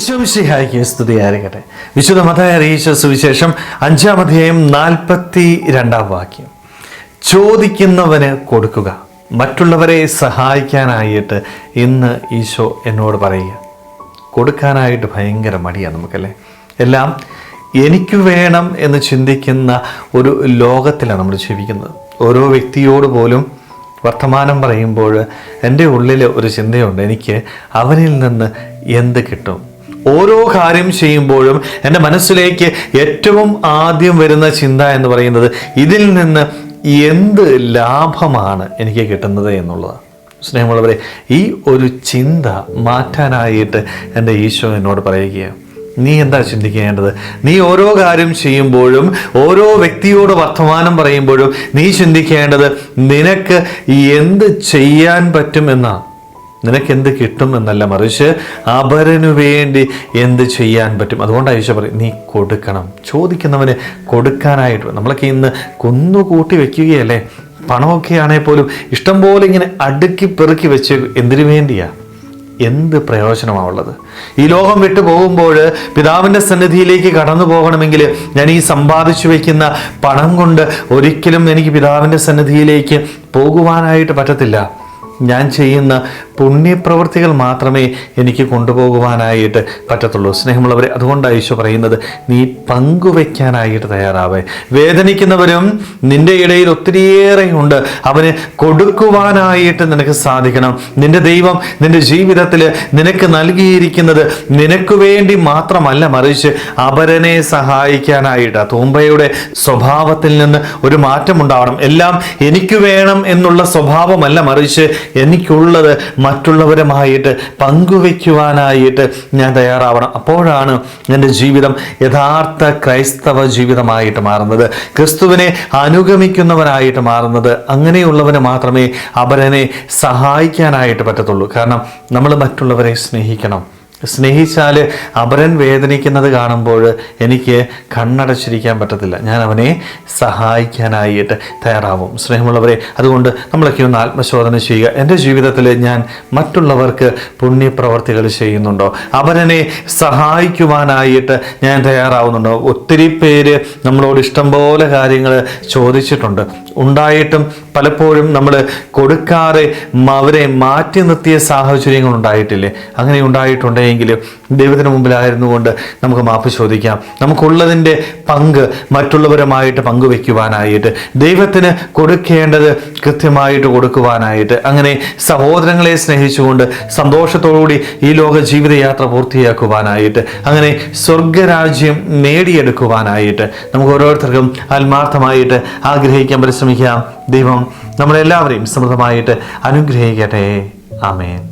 ഈശോമിശിഹായ്ക്ക് സ്തുതിയായിരിക്കട്ടെ. വിശുദ്ധ മതായ അറിയിച്ച സുവിശേഷം അഞ്ചാം അധ്യായം നാൽപ്പത്തി രണ്ടാം വാക്യം. ചോദിക്കുന്നവന് കൊടുക്കുക മറ്റുള്ളവരെ സഹായിക്കാനായിട്ട് ഇന്ന് ഈശോ എന്നോട് പറയുക. കൊടുക്കാനായിട്ട് ഭയങ്കര മടിയാണ് നമുക്കല്ലേ? എല്ലാം എനിക്ക് വേണം എന്ന് ചിന്തിക്കുന്ന ഒരു ലോകത്തിലാണ് നമ്മൾ ജീവിക്കുന്നത്. ഓരോ വ്യക്തിയോട് പോലും വർത്തമാനം പറയുമ്പോൾ എന്റെ ഉള്ളിൽ ഒരു ചിന്തയുണ്ട്. എനിക്ക് അവനിൽ നിന്ന് എന്ത് കിട്ടും? ഓരോ കാര്യം ചെയ്യുമ്പോഴും എന്റെ മനസ്സിലേക്ക് ഏറ്റവും ആദ്യം വരുന്ന ചിന്ത എന്ന് പറയുന്നത് ഇതിൽ നിന്ന് എന്ത് ലാഭമാണ് എനിക്ക് കിട്ടുന്നത് എന്നുള്ളതാണ്. സ്നേഹമുള്ളവരെ ഈ ഒരു ചിന്ത മാറ്റാനായിട്ട് എന്റെ ഈശോ എന്നോട് പറയുകയാണ്. നീ എന്താ ചിന്തിക്കേണ്ടത്? നീ ഓരോ കാര്യം ചെയ്യുമ്പോഴും ഓരോ വ്യക്തിയോട് വർത്തമാനം പറയുമ്പോഴും നീ ചിന്തിക്കേണ്ടത് നിനക്ക് എന്ത് ചെയ്യാൻ പറ്റും എന്നാണ് നിനക്ക് എന്ത് കിട്ടും എന്നല്ല മറിച്ച് അപരനു വേണ്ടി എന്ത് ചെയ്യാൻ പറ്റും? അതുകൊണ്ട് ആയിഷ പറയും നീ കൊടുക്കണം. ചോദിക്കുന്നവന് കൊടുക്കാനായിട്ട് നമ്മളൊക്കെ ഇന്ന് കുന്നുകൂട്ടി വെക്കുകയല്ലേ? പണമൊക്കെ ആണെങ്കിൽ പോലും ഇഷ്ടം പോലെ ഇങ്ങനെ അടുക്കി പെറുക്കി വെച്ച് എന്തിനു വേണ്ടിയാ? എന്ത് പ്രയോജനമാവുള്ളത് ഈ ലോകം വിട്ടു പോകുമ്പോൾ പിതാവിന്റെ സന്നിധിയിലേക്ക് കടന്നു പോകണമെങ്കിൽ ഞാൻ ഈ സമ്പാദിച്ചു വയ്ക്കുന്ന പണം കൊണ്ട് ഒരിക്കലും എനിക്ക് പിതാവിന്റെ സന്നിധിയിലേക്ക് പോകുവാനായിട്ട് പറ്റത്തില്ല. ഞാൻ ചെയ്യുന്ന പുണ്യപ്രവൃത്തികൾ മാത്രമേ എനിക്ക് കൊണ്ടുപോകുവാനായിട്ട് പറ്റത്തുള്ളൂ. സ്നേഹമുള്ളവരെ അതുകൊണ്ടാണ് ഈശോ പറയുന്നത് നീ പങ്കുവയ്ക്കാനായിട്ട് തയ്യാറാവേ. വേദനിക്കുന്നവരും നിന്റെ ഇടയിൽ ഒത്തിരിയേറെ ഉണ്ട് അവന് കൊടുക്കുവാനായിട്ട് നിനക്ക് സാധിക്കണം. നിന്റെ ദൈവം നിന്റെ ജീവിതത്തിൽ നിനക്ക് നൽകിയിരിക്കുന്നത് നിനക്ക് വേണ്ടി മാത്രമല്ല മറിച്ച് അപരനെ സഹായിക്കാനായിട്ട്. തൂമ്പയുടെ സ്വഭാവത്തിൽ നിന്ന് ഒരു മാറ്റമുണ്ടാവണം. എല്ലാം എനിക്ക് വേണം എന്നുള്ള സ്വഭാവമല്ല മറിച്ച് എനിക്കുള്ളത് മറ്റുള്ളവരുമായിട്ട് പങ്കുവയ്ക്കുവാനായിട്ട് ഞാൻ തയ്യാറാവണം. അപ്പോഴാണ് എന്റെ ജീവിതം യഥാർത്ഥ ക്രൈസ്തവ ജീവിതമായിട്ട് മാറുന്നത്. ക്രിസ്തുവിനെ അനുഗമിക്കുന്നവനായിട്ട് മാറുന്നത് അങ്ങനെയുള്ളവന് മാത്രമേ അവരനെ സഹായിക്കാനായിട്ട് പറ്റത്തുള്ളൂ. കാരണം നമ്മൾ മറ്റുള്ളവരെ സ്നേഹിക്കണം. സ്നേഹിച്ചാൽ അപരൻ വേദനിക്കുന്നത് കാണുമ്പോൾ എനിക്ക് കണ്ണടച്ചിരിക്കാൻ പറ്റത്തില്ല. ഞാൻ അവനെ സഹായിക്കാനായിട്ട് തയ്യാറാവും. സ്നേഹമുള്ളവരെ അതുകൊണ്ട് നമ്മളൊക്കെ ഒന്ന് ആത്മശോധന ചെയ്യുക. എന്റെ ജീവിതത്തിൽ ഞാൻ മറ്റുള്ളവർക്ക് പുണ്യപ്രവർത്തികൾ ചെയ്യുന്നുണ്ടോ? അവരനെ സഹായിക്കുവാനായിട്ട് ഞാൻ തയ്യാറാവുന്നുണ്ടോ? ഒത്തിരി പേര് നമ്മളോട് ഇഷ്ടം പോലെ കാര്യങ്ങൾ ചോദിച്ചിട്ടുണ്ട്. ഉണ്ടായിട്ടും പലപ്പോഴും നമ്മൾ കൊടുക്കാതെ അവരെ മാറ്റി നിർത്തിയ സാഹചര്യങ്ങൾ ഉണ്ടായിട്ടില്ലേ? അങ്ങനെ ഉണ്ടായിട്ടുണ്ടെങ്കിൽ ദൈവത്തിന് മുമ്പിലായിരുന്നു കൊണ്ട് നമുക്ക് മാപ്പ് ചോദിക്കാം. നമുക്കുള്ളതിന്റെ പങ്ക് മറ്റുള്ളവരുമായിട്ട് പങ്കുവെക്കുവാനായിട്ട് ദൈവത്തിന് കൊടുക്കേണ്ടത് കൃത്യമായിട്ട് കൊടുക്കുവാനായിട്ട് അങ്ങനെ സഹോദരങ്ങളെ സ്നേഹിച്ചുകൊണ്ട് സന്തോഷത്തോടുകൂടി ഈ ലോക ജീവിതയാത്ര പൂർത്തിയാക്കുവാനായിട്ട് അങ്ങനെ സ്വർഗരാജ്യം നേടിയെടുക്കുവാനായിട്ട് നമുക്ക് ഓരോരുത്തർക്കും ആത്മാർത്ഥമായിട്ട് ആഗ്രഹിക്കാൻ പരിശ്രമിക്കാം. ദൈവം നമ്മളെല്ലാവരെയും സമൃദ്ധമായിട്ട് അനുഗ്രഹിക്കട്ടെ. ആമേൻ.